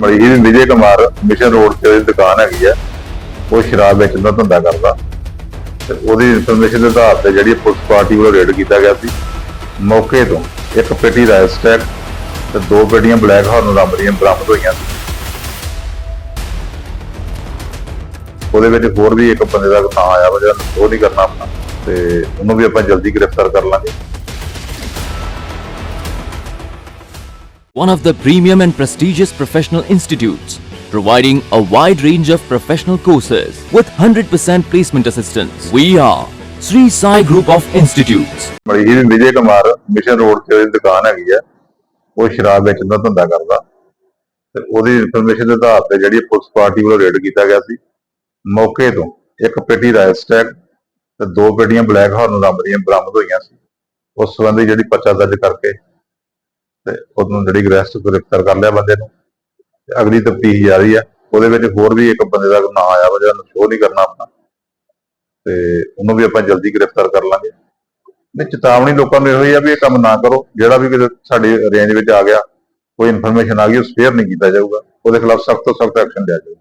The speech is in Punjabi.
ਮਲੀ ਹੀ ਵਿਜੇ ਕੁਮਾਰ ਮਿਸ਼ਨ ਰੋਡ ਤੇ ਉਹਦੀ ਦੁਕਾਨ ਹੈਗੀ ਆ, ਉਹ ਸ਼ਰਾਬ ਵੇਚਣ ਦਾ ਧੰਦਾ ਕਰਦਾ। ਤੇ ਉਹਦੀ ਇਨਫੋਰਮੇਸ਼ਨ ਦੇ ਆਧਾਰ ਤੇ ਜਿਹੜੀ ਪੁਲਿਸ ਪਾਰਟੀ ਵੱਲੋਂ ਰੇਡ ਕੀਤਾ ਗਿਆ ਸੀ, ਮੌਕੇ ਤੋਂ ਇੱਕ ਪੇਟੀ ਰਾਇਲ ਸਟੈਕ ਤੇ ਦੋ ਪੇਟੀਆਂ ਬਲੈਕ ਹਾਰਨ ਰੰਗ ਬਰਾਮਦ ਹੋਈਆਂ ਸੀ। ਉਹਦੇ ਵਿੱਚ ਹੋਰ ਵੀ ਇੱਕ ਬੰਦੇ ਦਾ ਨਾਂ ਆਇਆ ਵਾ ਜਿਹੜਾ ਉਹ ਨਹੀਂ ਕਰਨਾ ਆਪਣਾ, ਤੇ ਉਹਨੂੰ ਵੀ ਆਪਾਂ ਜਲਦੀ ਗ੍ਰਿਫਤਾਰ ਕਰ ਲਾਂਗੇ। One of the premium and prestigious professional institutes, providing a wide range of professional courses with 100% placement assistance. We are Sri Sai Group of Institutes. ਮਲੀ ਹੀ ਵਿਜੇ ਕੁਮਾਰ ਮਿਸ਼ਨ ਰੋਡ ਤੇ ਉਹਦੀ ਦੁਕਾਨ ਹੈਗੀ ਆ ਉਹ ਸ਼ਰਾਬ ਵੇਚਣ ਦਾ ਧੰਦਾ ਕਰਦਾ ਤੇ ਉਹਦੀ ਇਨਫੋਰਮੇਸ਼ਨ ਦੇ ਆਧਾਰ ਤੇ ਜਿਹੜੀ ਪੁਲਿਸ ਪਾਰਟੀ ਵੱਲੋਂ ਰੇਡ ਕੀਤਾ ਗਿਆ ਸੀ ਮੌਕੇ ਤੋਂ ਇੱਕ ਪੇਟੀ ਰਾਇਲ ਸਟੈਕ ਤੇ ਦੋ ਪੇਟੀਆਂ ਬਲੈਕ ਹਾਰਨ ਰੰਗ ਦੀਆਂ ਬਰਾਮਦ ਹੋਈਆਂ ਸੀ ਉਸ ਸੰਬੰਧੀ ਜਿਹੜੀ ਪਰਚਾ ਦਰਜ ਕਰਕੇ ਤੇ ਉਹਨੂੰ ਜਿਹੜੀ ਗ੍ਰੈਸਟ ਗ੍ਰਿਫਤਾਰ ਕਰ ਲਿਆ ਬੰਦੇ ਨੂੰ। ਅਗਲੀ ਤਫਤੀਸ਼ ਜਾਰੀ ਆ। ਉਹਦੇ ਵਿੱਚ ਹੋਰ ਵੀ ਇੱਕ ਬੰਦੇ ਦਾ ਨਾਂ ਆਇਆ ਵਾ, ਜਿਹੜਾ ਸ਼ੋਅ ਨਹੀਂ ਕਰਨਾ ਆਪਣਾ। ਤੇ ਉਹਨੂੰ ਵੀ ਆਪਾਂ ਜਲਦੀ ਗ੍ਰਿਫਤਾਰ ਕਰ ਲਾਂਗੇ। ਨੇ ਚੇਤਾਵਨੀ ਲੋਕਾਂ ਨੂੰ ਇਹੋ ਹੀ ਆ ਵੀ ਇਹ ਕੰਮ ਨਾ ਕਰੋ। ਜਿਹੜਾ ਵੀ ਕਿਤੇ ਸਾਡੇ ਰੇਂਜ ਵਿੱਚ ਆ ਗਿਆ, ਕੋਈ ਇਨਫੋਰਮੇਸ਼ਨ ਆ ਗਈ, ਉਹ ਸ਼ੇਅਰ ਨਹੀਂ ਕੀਤਾ ਜਾਊਗਾ। ਉਹਦੇ ਖਿਲਾਫ ਸਖਤ ਤੋਂ ਸਖਤ ਐਕਸ਼ਨ ਲਿਆ ਜਾਊਗਾ।